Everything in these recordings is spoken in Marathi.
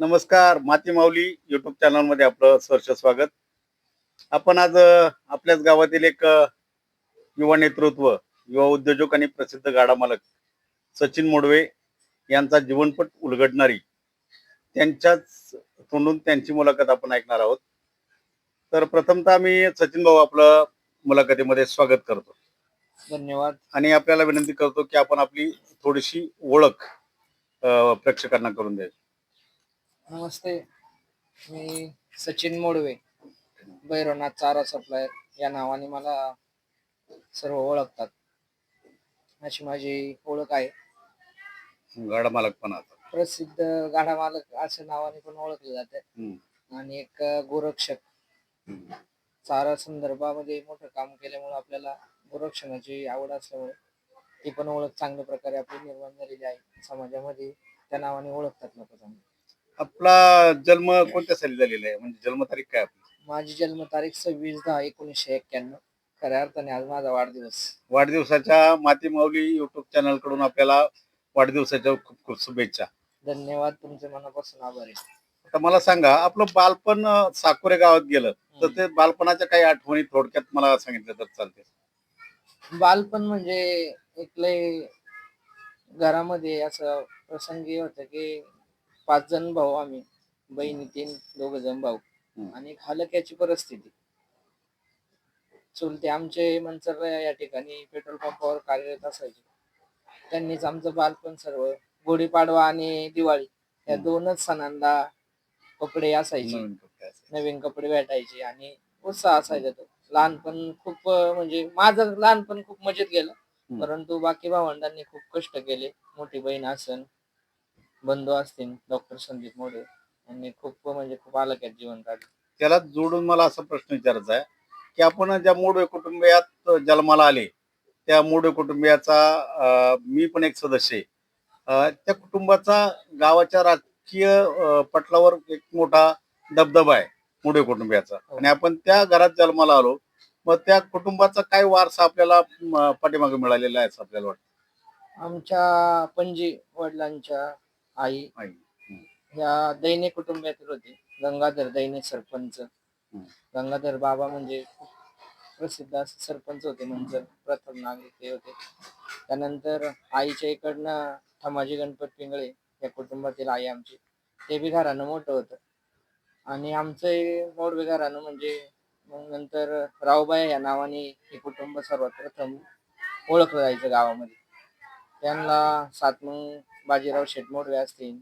नमस्कार माती माऊली युट्यूब चॅनलमध्ये आपलं सहर्ष स्वागत. आपण आज आपल्याच गावातील एक युवा नेतृत्व युवा उद्योजक आणि प्रसिद्ध गाडा मालक सचिन मोडवे यांचा जीवनपट उलगडणारी त्यांच्याच तोंडून त्यांची मुलाखत आपण ऐकणार आहोत. तर प्रथमतः मी सचिन भाऊ आपलं मुलाखतीमध्ये स्वागत करतो. धन्यवाद. आणि आपल्याला विनंती करतो की आपण आपली थोडीशी ओळख प्रेक्षकांना करून द्यावी. नमस्ते मी सचिन मोडवे भैरवनाथ चारा सप्लायर या नावाने मला सर्व ओळखतात. अशी माझी ओळख आहे. गाडा मालक पण आता. प्रसिद्ध गाडा मालक असं नावाने पण ओळखले जाते. हम्म. आणि एक गोरक्षक. हम्म. चारा संदर्भामध्ये मोठं काम केल्यामुळे आपल्याला गोरक्षणाची आवड असल्यामुळे ती पण ओळख चांगल्या प्रकारे आपली निर्माण झालेली आहे. समाजामध्ये त्या नावाने ओळखतात लोक चांगले. आपला जन्म कोणत्या साली झालेला आहे? म्हणजे जन्मतारीख काय आपली? माझी जन्मतारीख सव्वीस दहा एकोणीसशे एक्क्याण्णव. खऱ्या अर्थाने आज माझा वाढदिवस. वाढदिवसाच्या माती माऊली युट्यूब चॅनलकडून आपल्याला वाढदिवसाच्या खूप खूप शुभेच्छा. धन्यवाद तुमचे मनापासून आभार. आता मला सांगा आपलं बालपण अं, साकोरे गावात गेलं तर ते बालपणाच्या काही आठवणी थोडक्यात मला सांगितलं तर चालते बालपण म्हणजे एक लय घरामध्ये असं प्रसंगी होतं की पाच जण भाऊ आम्ही बहिणी तीन दोघ जण भाऊ हम्म. आणि एक हलक्याची परिस्थिती चुलते आमचे मंचर या ठिकाणी पेट्रोल पंपावर कार्यरत असायचे त्यांनीच आमचं बालपण सर्व गुढीपाडवा आणि दिवाळी या हम्म. दोनच सणांना कपडे असायचे नवीन कपडे असेल. नवीन कपडे भेटायचे आणि उत्साह असायचा तो लहानपण खूप अं, म्हणजे माझं लहानपण खूप मजेत गेलं. परंतु बाकी भावंडांनी खूप कष्ट केले मोठी बहीण असन बंधू असतील डॉक्टर संदीप मोडे यांनी खूप म्हणजे खूप आलक्यात जीवन काढलं त्याला जोडून मला असा प्रश्न विचारायचा आहे की आपण ज्या मोडवे कुटुंबियात जन्माला आले त्या मोडवे कुटुंबियाचा मी पण एक सदस्य आहे. त्या कुटुंबाचा गावाच्या राजकीय पटलावर एक मोठा दबदबा आहे मोडवे कुटुंबियाचा. आणि आपण त्या घरात जन्माला आलो मग त्या कुटुंबाचा काय वारसा आपल्याला पाठीमागे मिळालेला आहे असं आपल्याला वाटतं? आमच्या पणजी वडिलांच्या आई. आई. ह्या दैने कुटुंबातील होते. गंगाधर दैने सरपंच. गंगाधर बाबा म्हणजे खूप प्रसिद्ध असे सरपंच होते म्हणजे प्रथम नागरिक ते होते. त्यानंतर आईच्या इकडनं थमाजी गणपत पिंगळे या कुटुंबातील आई आमची. ते बी घरानं मोठं होतं. आणि आमचं मोडवे घरानं म्हणजे मग नंतर रावबाई या नावाने हे कुटुंब सर्वात प्रथम ओळखलं जायचं गावामध्ये. त्यांना सात मग बाजीराव शेठ मोडवे असतील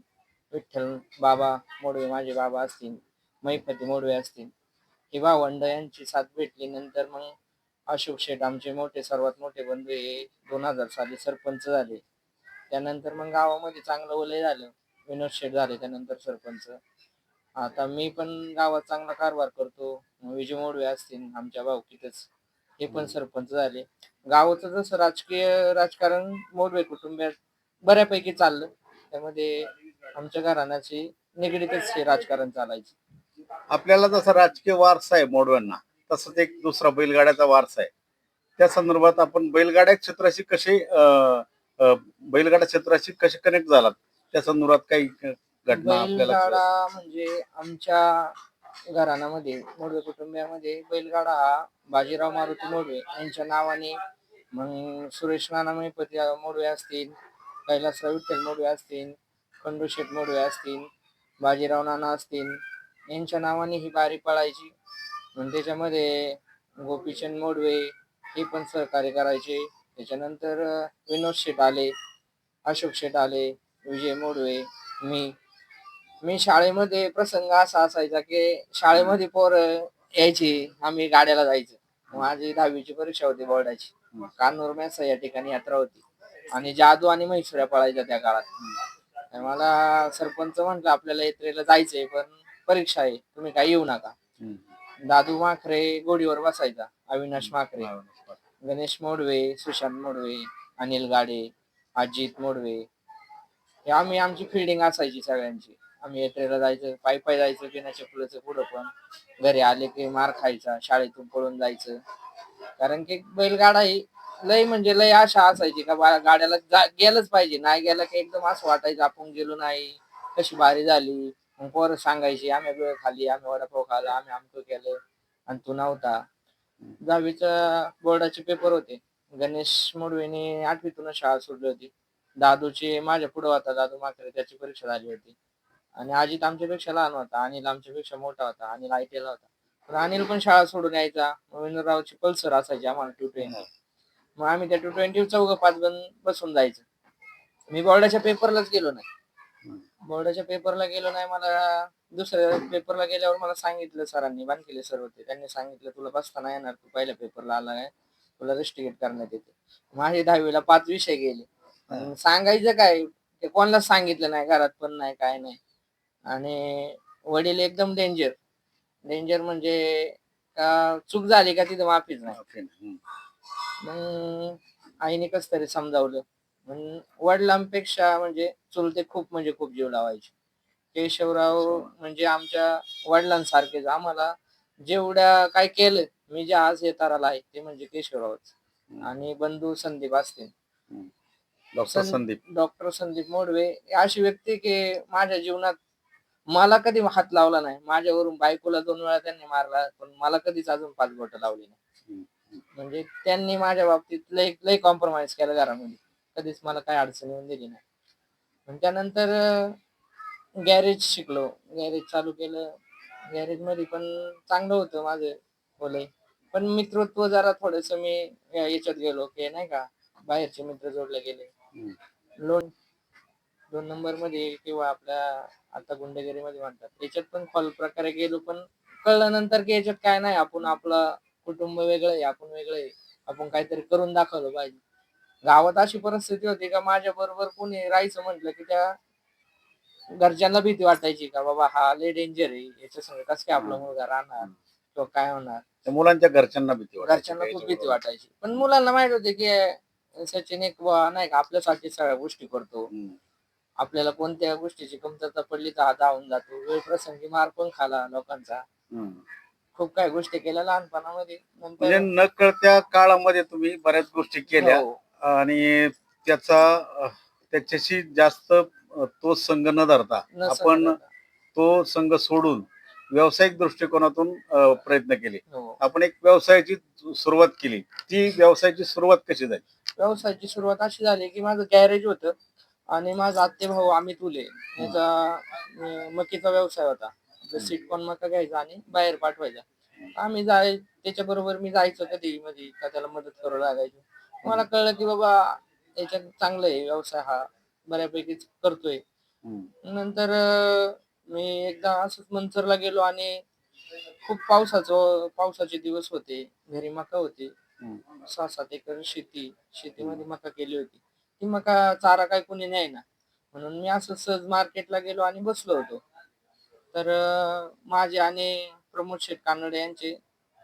विठ्ठल बाबा मोडवे माझे बाबा असतील महिपती मोडवे असतील. हे भावंड यांची साथ भेटली नंतर मग अशोक शेठ आमचे मोठे सर्वात मोठे बंधू हे दोन हजार साली सरपंच झाले. त्यानंतर मग गावामध्ये चांगलं वलय झालं. विनोद शेठ झाले त्यानंतर सरपंच. आता मी पण गावात चांगला कारभार करतो. विजय मोडवे असतील आमच्या भाऊकीतच हे पण सरपंच झाले. गावाचं जसं राजकीय राजकारण मोडवे कुटुंबात बऱ्यापैकी चाललं. त्यामध्ये आमच्या घराण्याची निगडीतच हे राजकारण चालायचं. आपल्याला जसा राजकीय वारसा आहे मोडव्यांना तसंच एक दुसरा बैलगाड्याचा वारसा आहे. त्या संदर्भात आपण बैलगाड्या क्षेत्राशी कसे अं, अं, बैलगाड्या क्षेत्राशी कसे कनेक्ट झालात? त्या संदर्भात काही घटना आपल्याला बैलगाडा म्हणजे आमच्या घराण्यामध्ये मोडवे कुटुंबियामध्ये बैलगाडा हा बाजीराव मारुती मोडवे यांच्या नावाने मग सुरेश नाना महिपती मोडवे असतील कैलासराव विठ्ठल मोडवे असतील खंडू शेठ मोडवे असतील बाजीराव नाना असतील यांच्या नावाने ही बारी पळायची. मग त्याच्यामध्ये गोपीचंद मोडवे हे पण सहकार्य करायचे. त्याच्यानंतर विनोद शेठ आले अशोक शेठ आले विजय मोडवे मी. मी शाळेमध्ये प्रसंग असा असायचा की शाळेमध्ये पोर यायची आम्ही गाड्याला जायचं. माझी दहावीची परीक्षा होती बोर्डाची. कानूर मेसा या ठिकाणी यात्रा होती. आणि जादू आणि म्हैसुऱ्या पळायच्या त्या काळात. तर मला सरपंच म्हंटल आपल्याला यात्रेला जायचंय पण परीक्षा आहे. तुम्ही काही येऊ नका. दादू माखरे गोडीवर बसायचा अविनाश माखरे. गणेश मोडवे सुशांत मोडवे अनिल गाडे अजित मोडवे. हे आम्ही आमची फिल्डिंग असायची सगळ्यांची. आम्ही यात्रेला जायचं पायी पायी जायचं पिण्याच्या फुलाचं पुढं पण. घरी आले की मार खायचा शाळेतून पळून जायचं. कारण की बैलगाडा ही लय म्हणजे लय आशा असायची का बा गाड्याला जा- गेलंच पाहिजे. नाही गेलं की एकदम असं वाटायचं आपण गेलो नाही. कशी बारी झाली. मग पोरं सांगायची आम्ही वेळ खाली आम्ही वडापाव खाल्ला आम्ही आमचं केलं. आणि तू नव्हता. दहावीचा बोर्डाचे पेपर होते. गणेश मुडवेने आठवीतूनच शाळा सोडली होती. दादूचे माझ्या पुढे होता दादू माकडे त्याची परीक्षा झाली होती. आणि अजित आमच्यापेक्षा लहान होता अनिल आमच्यापेक्षा मोठा होता अनिल आय होता. पण अनिल पण शाळा सोडून यायचा. रवींद्ररावची पल्सर असायची आम्हाला टू मग आम्ही त्या टू ट्वेंटी चौघ पाच जण बसून जायचं. मी बोर्डाच्या पेपरलाच गेलो नाही. बोर्डाच्या पेपरला गेलो नाही मला दुसऱ्या पेपरला गेल्यावर मला सांगितलं सरांनी बांधलेले सर होते त्यांनी सांगितलं तुला बसता नाही येणार तू पहिल्या पेपरला आला नाही तुला रेस्टिकेट करण्यात येते. माझे दहावीला पाच विषय गेले. सांगायचं काय ते कोणालाच सांगितलं नाही घरात पण नाही काय नाही. आणि वडील एकदम डेंजर डेंजर म्हणजे का चूक झाली का तिथं माफीच नाही. मग आईने कस तरी समजावलं. वडिलांपेक्षा म्हणजे चुलते खूप म्हणजे खूप जीव लावायचे. केशवराव म्हणजे आमच्या वडिलांसारखेच आम्हाला जेवढ्या काय केलं मी जे आज हे ताराला आहे ते म्हणजे केशवरावच. आणि बंधू संदीप असतील डॉक्टर संदीप. डॉक्टर संदीप मोडवे अशी व्यक्ती की माझ्या जीवनात मला कधी हात लावला नाही. माझ्यावरून बायकोला दोन वेळा त्यांनी मारला पण मला कधीच अजून पाच बोट लावली नाही. म्हणजे त्यांनी माझ्या बाबतीत लय लय कॉम्प्रोमाइज केलं घरामध्ये. कधीच मला काही अडचण येऊन दिली नाही. पण त्यानंतर गॅरेज शिकलो. गॅरेज चालू केलं. गॅरेजमध्ये पण चांगलं होतं माझं बोलय पण मित्रत्व जरा थोडस मी याच्यात गेलो की नाही का बाहेरचे मित्र जोडले गेले. लोन दोन नंबरमध्ये किंवा आपल्या आता गुंडगिरी मध्ये म्हणतात. याच्यात पण खोल प्रकारे गेलो पण कळलं नंतर की याच्यात काय नाही. आपण आपलं कुटुंब वेगळं आहे आपण वेगळं आहे. आपण काहीतरी करून दाखवलं पाहिजे. गावात अशी परिस्थिती होती का माझ्या बरोबर कोणी राहायचं म्हटलं की त्या घरच्यांना भीती वाटायची का बाबा हा लय डेंजर आहे याच्या संग कसं काय आपला मुलगा राहणार किंवा काय होणार? त्या मुलांच्या घरच्यांना भीती वाटायची घरच्यांना खूप भीती वाटायची. पण मुलांना माहीत होते की सचिन एक बुवा नाही का आपल्यासाठी सगळ्या गोष्टी करतो. हम्म. आपल्याला कोणत्या गोष्टीची कमतरता पडली तर हा धावून जातो. वेळ प्रसंगी मार पण खाला लोकांचा. हम्म. खूप काही गोष्टी केल्या लहानपणामध्ये. म्हणजे नंतर नकळत्या काळामध्ये तुम्ही बऱ्याच गोष्टी केल्या. हो, आणि त्याचा त्याच्याशी जास्त तो संघ न धरता न आपण. तो संघ सोडून व्यावसायिक दृष्टिकोनातून प्रयत्न केले. हो. आपण एक व्यवसायाची सुरुवात केली. ती व्यवसायाची सुरुवात कशी झाली? व्यवसायाची सुरुवात अशी झाली की माझं गॅरेज होतं आणि माझा आत्ते भाऊ अमित उले याचा अं, मकीचा व्यवसाय होता. सीट पण मका घ्यायचा आणि बाहेर पाठवायचा. आम्ही जाय त्याच्या बरोबर मी जायचो कधी मध्ये का त्याला मदत करू लागायची. मला कळलं की बाबा याच्यात चांगलं आहे व्यवसाय हा बऱ्यापैकी करतोय. नंतर मी एकदा असंच मंचरला गेलो आणि खूप पावसाचं पावसाचे दिवस होते घरी मका होती. सहा सात एकर शेती शेतीमध्ये मका केली होती. ती मका चारा काय कोणी नाही ना म्हणून मी असं सहज मार्केटला गेलो आणि बसलो होतो. तर माझे आणि प्रमोद शेठ कानडे यांचे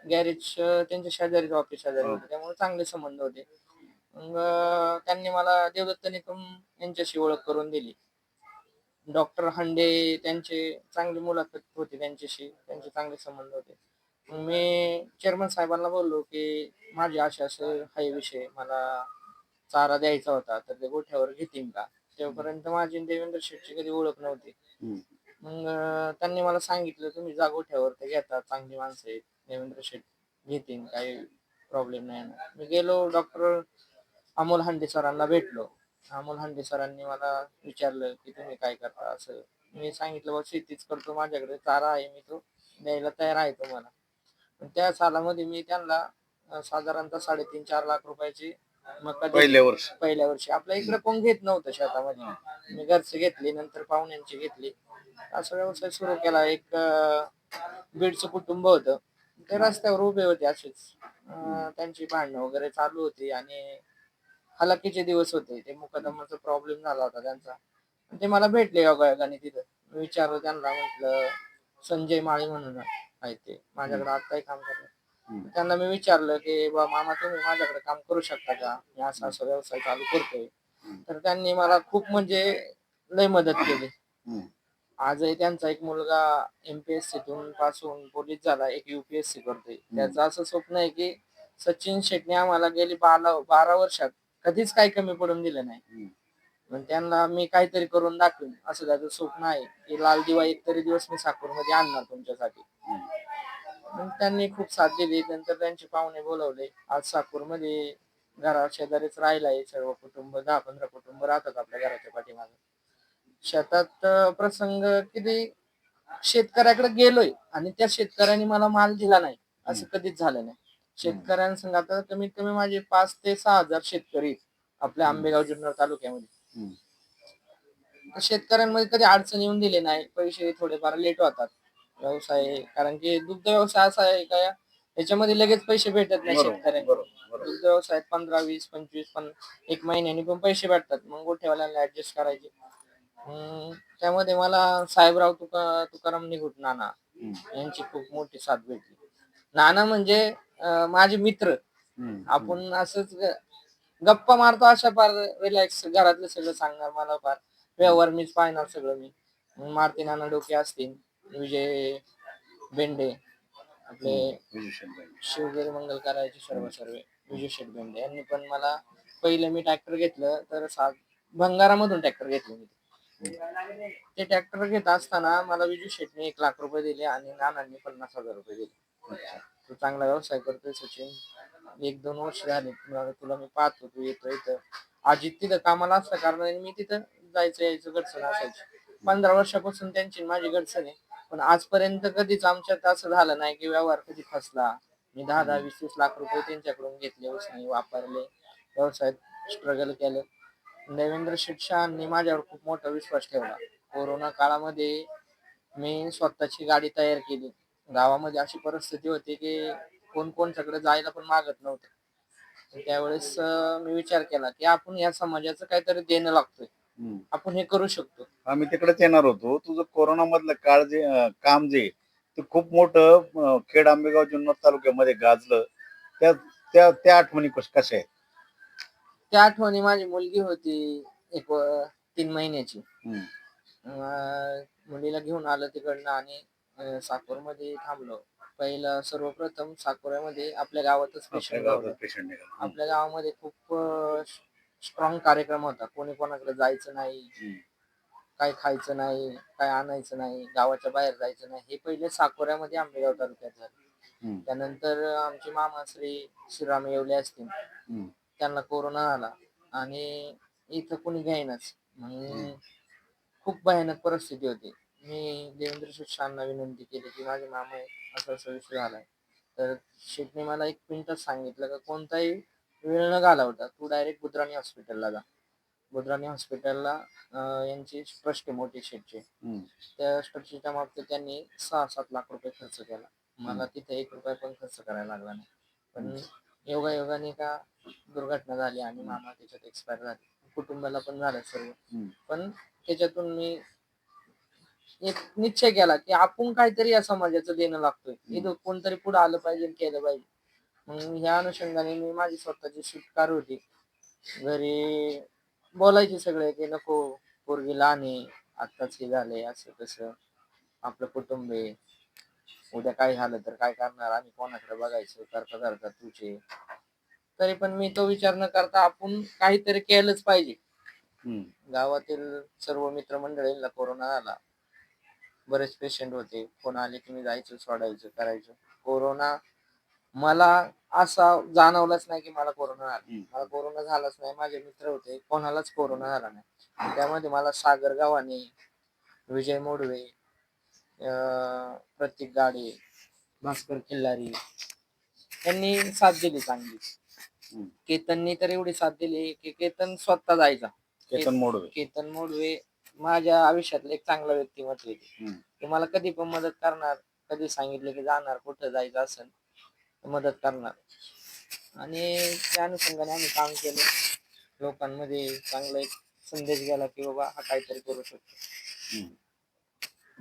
गॅरेज त्यांच्या शेजारीच ऑफिस शेजारी होते. त्यामुळे चांगले संबंध होते. मग त्यांनी मला देवदत्त निकम यांच्याशी ओळख करून दिली. डॉक्टर हंडे त्यांचे चांगली मुलाखत होती त्यांच्याशी. त्यांचे चांगले संबंध होते. मी चेअरमन साहेबांना बोललो की माझे असे असे हाय विषय. मला चारा द्यायचा होता तर ते गोठ्यावर घेतील का? तेव्हापर्यंत माझी देवेंद्र शेठची कधी ओळख नव्हती. मग त्यांनी मला सांगितलं तुम्ही जा गोठ्यावर ते घेता चांगली माणसं आहेत देवेंद्र शेठ घेतील काही प्रॉब्लेम नाही. येणार मी गेलो डॉक्टर अमोल हांडे सरांना भेटलो. अमोल हांडे सरांनी मला विचारलं की तुम्ही काय करता? असं. मी सांगितलं बा शेतीच करतो माझ्याकडे चारा आहे मी तो द्यायला तयार आहे तुम्हाला पण त्या सालामध्ये मी त्यांना साधारणतः साडेतीन चार लाख रुपयाची मका. पहिल्या वर्षी. पहिल्या वर्षी. आपल्या इकडे कोण घेत नव्हतं शेतामध्ये. मी घरचे घेतली नंतर पाहुण्यांची घेतली. असा व्यवसाय सुरू केला. एक बीडचं कुटुंब होतं. ते रस्त्यावर उभे होते असेच. त्यांची भांडणं वगैरे चालू होती आणि हलाखीचे दिवस होते. ते मुकदमाचा प्रॉब्लेम झाला होता त्यांचा. ते मला भेटले योगायोगाने तिथं. मी विचारलं त्यांना म्हटलं संजय माळी म्हणून आहे ते. माझ्याकडे आताही काम करतात हम्म. त्यांना मी विचारलं की बा मामा तुम्ही माझ्याकडे काम करू शकता का? मी असा असा व्यवसाय चालू करतोय. तर त्यांनी मला खूप म्हणजे लय मदत केली. आजही त्यांचा एक मुलगा एमपीएससी तून पास होऊन पोलीस झाला एक युपीएससी करतोय. त्याचं असं स्वप्न आहे की सचिन शेट्टी आम्हाला गेली बारा बारा वर्षात कधीच काही कमी पडून दिलं नाही. मग त्यांना मी काहीतरी करून दाखवेन असं त्याचं स्वप्न आहे की लाल दिवा एक तरी दिवस मी साकूरमध्ये आणणार तुमच्यासाठी. मग त्यांनी खूप साथ दिली नंतर त्यांचे पाहुणे बोलवले आज साकूरमध्ये घरा शेजारीच राहिला आहे सर्व कुटुंब दहा पंधरा कुटुंब राहतात आपल्या घराच्या पाठीमागे. शेतात अं, प्रसंग किती शेतकऱ्याकडे गेलोय आणि त्या शेतकऱ्याने मला माल दिला नाही असं कधीच झालं नाही. शेतकऱ्यांसंग आता कमीत कमी माझे पाच ते सहा हजार शेतकरी आहेत आपल्या आंबेगाव जुन्नर तालुक्यामध्ये. हम्म. शेतकऱ्यांमध्ये कधी अडचण येऊन दिली नाही पैसे थोडेफार लेट होतात. व्यवसाय कारण की दुग्ध व्यवसाय असा आहे का याच्यामध्ये लगेच पैसे भेटत नाही बरोबर शेतकऱ्यांना. बरोबर बरोबर. दुग्ध व्यवसायात पंधरा वीस पंचवीस पण एक महिन्यानी पण पैसे भेटतात. मग गोठेवाल्यांना ऍडजस्ट करायचे. हम्म, त्यामध्ये मला साहेबराव तुका तुकाराम निघुट नाना हम्म. यांची खूप मोठी साथ भेटली. नाना म्हणजे अं, माझे मित्र. हम्म. आपण असंच ग- गप्पा मारतो अशा फार रिलॅक्स घरातलं सगळं सांगणार मला फार. व्यवहार मीच पाहणार सगळं मी. मग मारुती नाना डोके असतील विजय बेंडे आपले विजूषण बाई. शिवगिरी मंगल करायचे सर्व सर्व विजय शेठ बेंडे यांनी पण मला पहिले मी ट्रॅक्टर घेतलं तर सात भंगारामधून ट्रॅक्टर घेतलं मी. ते ट्रॅक्टर घेत असताना मला विजू शेठने एक लाख रुपये दिले आणि नानांनी पन्नास हजार रुपये दिले. तू चांगला व्यवसाय करतोय सचिन. एक दोन वर्ष झाले तुला मी पाहतो तू येतो इथं. अजित तिथं कामाला असल्या कारणाने मी तिथं जायचं यायचं गडचण असायची. पंधरा वर्षापासून त्यांची माझी गडचण आहे. पण आजपर्यंत कधीच आमच्यात असं झालं नाही की व्यवहार कधी फसला. मी दहा दहा वीस वीस लाख रुपये त्यांच्याकडून घेतले उसने वापरले. व्यवसायात स्ट्रगल केलं. देवेंद्र शहांनी माझ्यावर खूप मोठा विश्वास ठेवला. कोरोना काळामध्ये मी स्वतःची गाडी तयार केली. गावामध्ये अशी परिस्थिती होती की कोण कोणच्याकडे जायला पण मागत नव्हतं. त्यावेळेस मी विचार केला की आपण या समाजाचं काहीतरी देणं लागतोय. आपण हे करू शकतो. आम्ही तिकडेच येणार होतो. तुझं कोरोना मधलं काळ जे काम जे ते खूप मोठं खेड आंबेगाव जुन्नर तालुक्यामध्ये गाजलं. त्या त्या त्या आठवणी कश- कशा आहेत? त्या आठवणी माझी मुलगी होती एक तीन महिन्याची. हम्म. अं, मुलीला घेऊन आलं तिकडनं आणि अं, साकोरमध्ये थांबलो. पहिलं सर्वप्रथम साकोऱ्यामध्ये आपल्या गावातच आपल्या पेशंट गावात पेशंट निघाला. आपल्या गावामध्ये खूप स्ट्रॉंग कार्यक्रम होता. कोणी कोणाकडे जायचं नाही हम्म. काय खायचं नाही काय आणायचं नाही गावाच्या बाहेर जायचं नाही. हे पहिले साकोऱ्यामध्ये आंबेगाव तालुक्यात झालं. हम्म. त्यानंतर आमचे मामा श्री श्रीराम येवले असतील. हम्म. त्यांना कोरोना आला आणि इथं कोणी घ्यायनाच. मग खूप भयानक परिस्थिती होती. मी देवेंद्र शिक्षांना विनंती केली की माझे मामा आहे असं असं विषय झालाय. तर शेठने मला एक मिनिटच सांगितलं का कोणताही वेळ न घालवता तू डायरेक्ट बुद्राणी हॉस्पिटलला जा. बुद्राणी हॉस्पिटलला यांची ट्रस्ट आहे मोठी हम्म. त्या ट्रस्टच्या मागचं त्यांनी सहा सात लाख रुपये खर्च केला. मला तिथे एक रुपया पण खर्च करायला लागला नाही. पण योगा योगाने का दुर्घटना झाली आणि मामा त्याच्यात एक्सपायर झाले. कुटुंबाला पण झालं सर्व. हम्म. पण त्याच्यातून मी एक निश्चय केला की आपण काहीतरी या समाजाचं देणं लागतोय. इथं कोणतरी पुढे आलं पाहिजे केलं पाहिजे. मग ह्या अनुषंगाने मी माझी स्वतःची स्वीकार होती घरी बोलायचे सगळे की नको पोरगी लहान आहे आत्ताच हे झालंय असं तसं. आपलं कुटुंब आहे. उद्या काय झालं तर काय करणार? आम्ही कोणाकडे बघायचं? करता करता तुझे. तरी पण मी तो विचार न करता आपण काहीतरी केलंच पाहिजे. हम्म. गावातील सर्व मित्रमंडळींना कोरोना आला. बरेच पेशंट होते. कोण आले की मी जायचं सोडायचं करायचं. कोरोना मला असा जाणवलाच नाही की मला कोरोना आला. हम्म. मला कोरोना झालाच नाही. माझे मित्र होते. कोणालाच कोरोना झाला नाही. त्यामध्ये मला सागर गावाने विजय मोडवे अं, प्रतीक गाडे भास्कर किल्लारी यांनी साथ दिली चांगली हम्म. केतननी तर एवढी साथ दिली की केतन स्वतः जायचा केतन मोडवे केतन मोडवे माझ्या आयुष्यातलं एक चांगला व्यक्तिमत्व आहे ते. हम्म. ते मला कधी पण मदत करणार कधी सांगितलं की जाणार कुठं जायचं असेल तर मदत करणार आणि त्या अनुषंगाने आम्ही काम केलं लोकांमध्ये चांगला एक संदेश गेला की बाबा हा काहीतरी करू शकतो हम्म.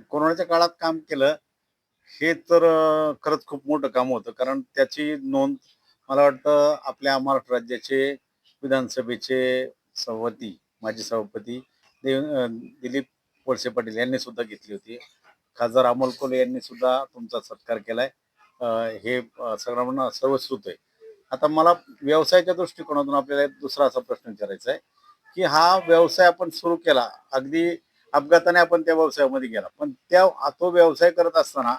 कोरोनाच्या काळात काम केलं हे तर खरंच खूप मोठं काम होतं. कारण त्याची नोंद मला वाटतं आपल्या महाराष्ट्र राज्याचे विधानसभेचे सभापती माजी सभापती देव दिलीप वळसे पाटील यांनी सुद्धा घेतली होती. खासदार अमोल कोले यांनी सुद्धा तुमचा सत्कार केलाय. हे सगळ्यांना सर्वश्रुत आहे. आता मला व्यवसायाच्या दृष्टिकोनातून आपल्याला दुसरा असा प्रश्न विचारायचा आहे की हा व्यवसाय आपण सुरू केला अगदी अपघाताने आपण त्या व्यवसायामध्ये गेला. पण त्या तो व्यवसाय करत असताना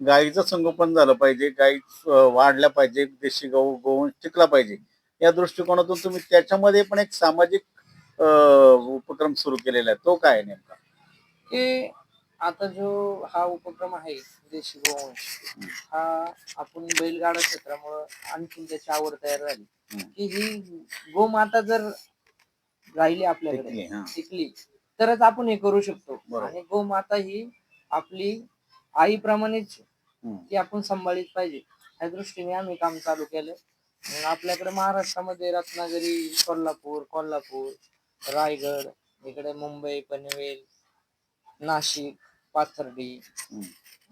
गाईचं संगोपन झालं पाहिजे अं, वाढल्या पाहिजे देशी गहू गोवंश टिकला पाहिजे या दृष्टिकोनातून तुम्ही त्याच्यामध्ये पण एक सामाजिक उपक्रम सुरू केलेला आहे. तो काय नेमका? की आता जो हा उपक्रम आहे देशी गोवंश हा आपण बैलगाडा क्षेत्रामुळं आणखीन त्याची आवड तयार झाली. की ही गोमाता जर राहिली आपल्याकडे. टिकली तरच आपण हे करू शकतो बरोबर. आणि गोमाता ही आपली आईप्रमाणेच हम्म. ती आपण सांभाळलीच पाहिजे या दृष्टीने आम्ही काम चालू केलं मग आपल्याकडे महाराष्ट्रामध्ये रत्नागिरी कोल्हापूर कोल्हापूर रायगड इकडे मुंबई पनवेल नाशिक पाथर्डी हम्म.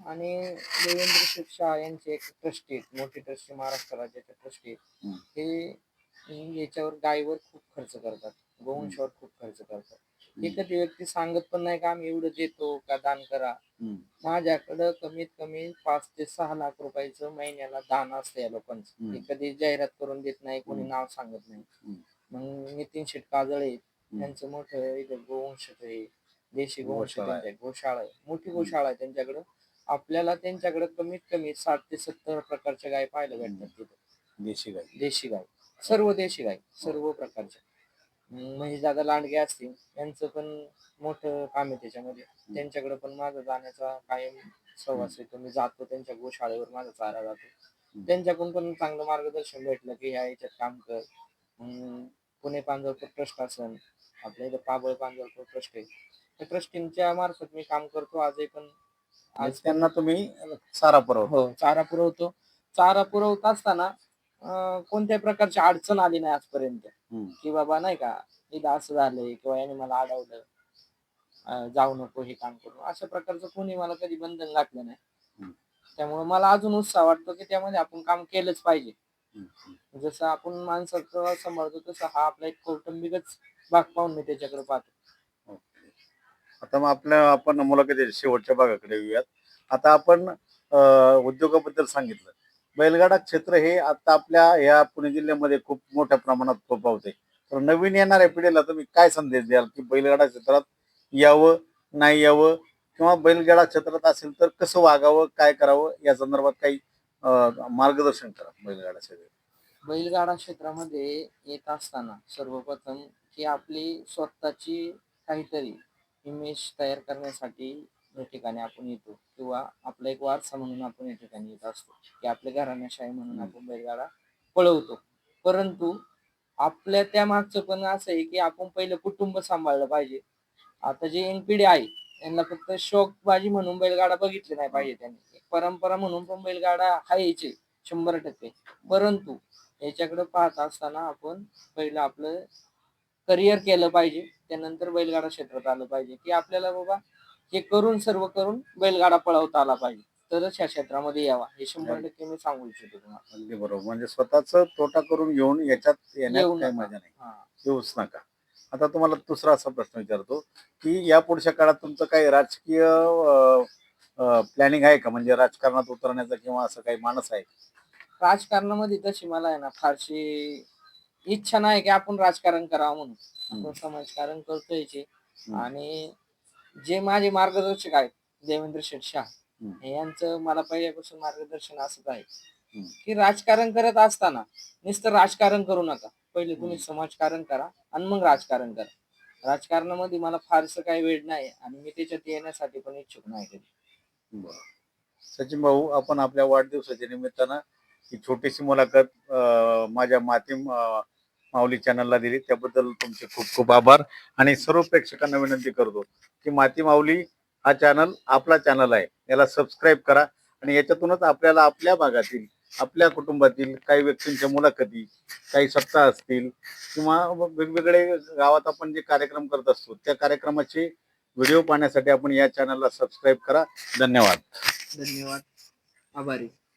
आणि देवेंद्र शाह यांचे एक ट्रस्टी आहेत मोठे ट्रस्टी महाराष्ट्र राज्याचे ट्रस्टी आहेत हम्म. हे याच्यावर गायीवर खूप खर्च करतात गोवंशावर खूप खर्च करतात. एखादी व्यक्ती सांगत पण नाही का आम्ही एवढं देतो का दान करा. माझ्याकडं कमीत कमी पाच ते सहा लाख रुपयाचं महिन्याला दान असतं या लोकांचं. कधी जाहिरात करून देत नाही कोणी. नाव सांगत नाही. मग नितीन शेठ काजळे. त्यांचं मोठं इथं गोवंश आहे देशी गोवंश गोशाळा आहे. त्यांच्या गोशाळा आहे मोठी गोशाळा आहे त्यांच्याकडं. आपल्याला त्यांच्याकडे कमीत कमी साठ ते सत्तर प्रकारच्या गाय पाहायला भेटतात तिथं. देशी गाई देशी गाय. सर्व देशी गाय सर्व प्रकारच्या. अं, महिजादा लांडगे असतील यांचं पण मोठं काम आहे त्याच्यामध्ये. त्यांच्याकडे पण माझा जाण्याचा कायम सहवास येतो मी जातो त्यांच्या गोशाळेवर माझा चारा जातो. त्यांच्याकडून पण चांगलं मार्गदर्शन भेटलं की ह्या याच्यात काम कर. पुणे पांजरपूर ट्रस्ट असेल आपल्या इथं पाबळ पांजरपूर ट्रस्ट आहे. त्या ट्रस्टींच्या मार्फत मी काम करतो. आजही पण आज म्हणजे त्यांना तुम्ही सारा पुरवता. हो चारा पुरवतो. चारा पुरवत असताना कोणत्याही प्रकारची अडचण आली नाही आजपर्यंत. हम्म. की बाबा नाही का इथं असं झालंय किंवा याने मला अडवलं अं, जाऊ नको हे काम करू. अशा प्रकारचं कोणी मला कधी बंधन घातलं नाही. हम्म. त्यामुळे मला अजून उत्साह वाटतो की त्यामध्ये आपण काम केलंच पाहिजे. हम्म. जसं आपण माणसाचं सांभाळतो तसं हा आपला एक कौटुंबिकच भाग पाहून मी त्याच्याकडे पाहतो. आता मग आपल्या आपण मुलाखतीच्या शेवटच्या भागाकडे येऊयात. आता आपण अं, उद्योगाबद्दल सांगितलं. बैलगाडा क्षेत्र हे आता आपल्या या पुणे जिल्ह्यामध्ये खूप मोठ्या प्रमाणात फोपावते तर नवीन येणाऱ्या पिढीला तुम्ही काय संदेश द्याल की बैलगाडा क्षेत्रात यावं नाही यावं? किंवा बैलगाडा क्षेत्रात असेल तर कसं वागावं काय करावं? या संदर्भात काही मार्गदर्शन करा बैलगाडा क्षेत्रात. बैलगाडा क्षेत्रामध्ये येत असताना सर्वप्रथम की आपली स्वतःची काहीतरी इमेज तयार करण्यासाठी या ठिकाणी आपण येतो किंवा आपला एक वारसा म्हणून आपण या ठिकाणी येत असतो. की आपल्या घराण्याशाही म्हणून आपण बैलगाडा पळवतो. परंतु आपल्या त्या मागचं पण असं आहे की आपण पहिलं कुटुंब सांभाळलं पाहिजे. आता जे पिढी आहे यांना फक्त शौकबाजी म्हणून बैलगाडा बघितले नाही पाहिजे त्यांनी. एक परंपरा म्हणून पण बैलगाडा हायचे शंभर टक्के. परंतु याच्याकडे पाहत असताना आपण पहिलं आपलं करिअर केलं पाहिजे. त्यानंतर बैलगाडा क्षेत्रात आलं पाहिजे. की आपल्याला बाबा हे करून सर्व करून बैलगाडा पळवता आला पाहिजे तरच या क्षेत्रामध्ये यावा हे शंभर टक्के मी सांगू इच्छितो तुम्हाला अगदी बरोबर म्हणजे स्वतःच तोटा करून घेऊन याच्यात येण्यात येऊ काही नका. मजा नाही हा. येऊच नका आता तुम्हाला दुसरा असा प्रश्न विचारतो की या पुढच्या काळात तुमचं काही राजकीय प्लॅनिंग आहे का म्हणजे राजकारणात उतरण्याचा किंवा असं काही मानस आहे का? राजकारणामध्ये तशी मला आहे ना फारशी इच्छा नाही की आपण राजकारण करावं म्हणून. आपण समाजकारण करतोय जे. हम्म. आणि जे माझे मार्गदर्शक आहेत देवेंद्र शेठ शाह. हे यांचं मला पहिल्यापासून मार्गदर्शन असत आहे. की राजकारण करत असताना नुसतं राजकारण करू नका. पहिले तुम्ही समाजकारण करा आणि मग राजकारण करा. राजकारणामध्ये मला फारसं काही वेळ नाही आणि मी त्याच्यात येण्यासाठी पण इच्छुक नाही कधी. सचिन भाऊ आपण आपल्या वाढदिवसाच्या निमित्तानं ही छोटीशी मुलाखत माझ्या मातीम अं, माऊली चॅनलला दिली. त्याबद्दल तुमचे खूप खूप आभार. आणि सर्व प्रेक्षकांना विनंती करतो की माती माऊली हा चॅनल आपला चॅनल आहे. याला सबस्क्राईब करा आणि याच्यातूनच आपल्याला आपल्या भागातील आपल्या कुटुंबातील काही व्यक्तींच्या मुलाखती काही सत्ता असतील किंवा वेगवेगळे गावात आपण जे कार्यक्रम करत असतो त्या कार्यक्रमाचे व्हिडिओ पाहण्यासाठी आपण या चॅनलला सबस्क्राईब करा. धन्यवाद. धन्यवाद. आभारी.